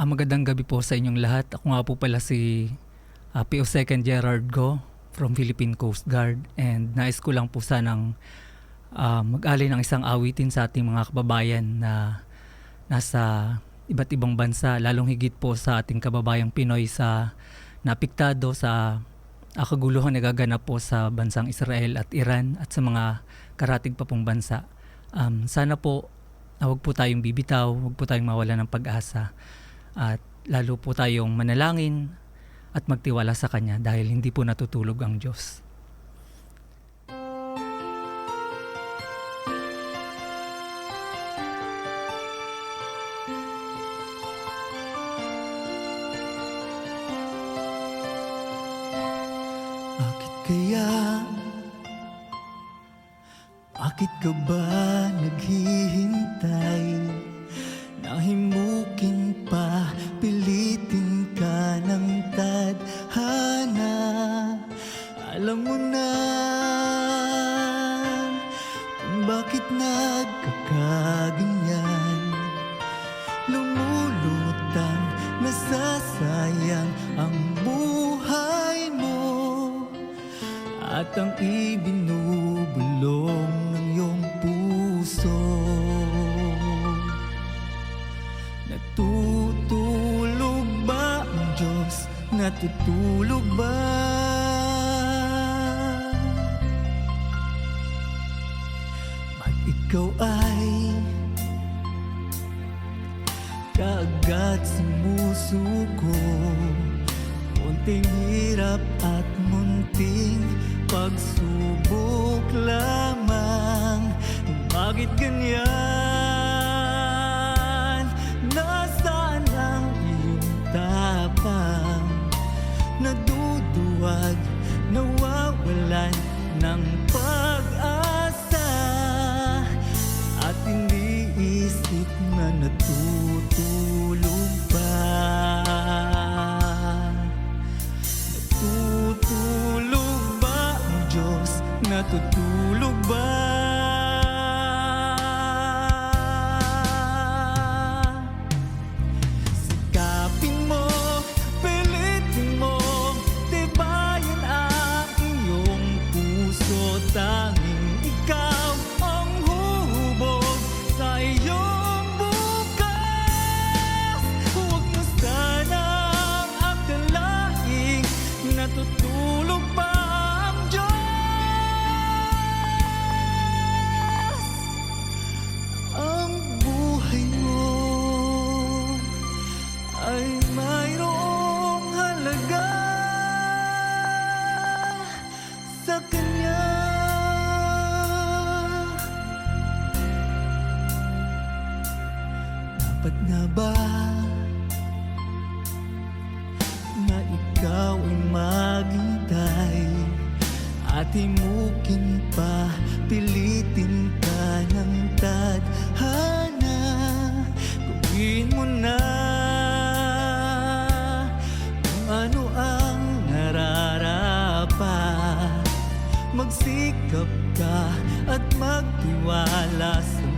Ah, magandang gabi po sa inyong lahat. Ako nga po pala si ah, PO Second Gerard Go from Philippine Coast Guard and nais ko lang po sanang ah, mag-alay ng isang awitin sa ating mga kababayan na nasa iba't ibang bansa, lalong higit po sa ating kababayang Pinoy sa napiktado sa ah, kaguluhan na gaganap po sa bansang Israel at Iran at sa mga karatig pa pong bansa. Um, sana po ah, huwag po tayong bibitaw, huwag po tayong mawala ng pag-asa at lalo po tayong manalangin at magtiwala sa Kanya dahil hindi po natutulog ang Diyos. Bakit kaya? Bakit ka ba naghihintay? Nahimukin nagkakaganyan Lumulutang, nasasayang ang buhay mo At ang ibinubulong ng iyong puso Natutulog ba ang Diyos? Natutulog ba? Ikaw ay kaagad sumusuko Munting hirap at munting pagsubok lamang Bakit ganyan? Nasaan ang iyong tapang? Naduduwag, nawawalan ng pag-asa Dapat nga ba na ikaw ay maghintay at himukin pa, pilitin ka ng tadhana. Gawin mo na kung ano ang nararapat. Magsikap ka at magtiwala sa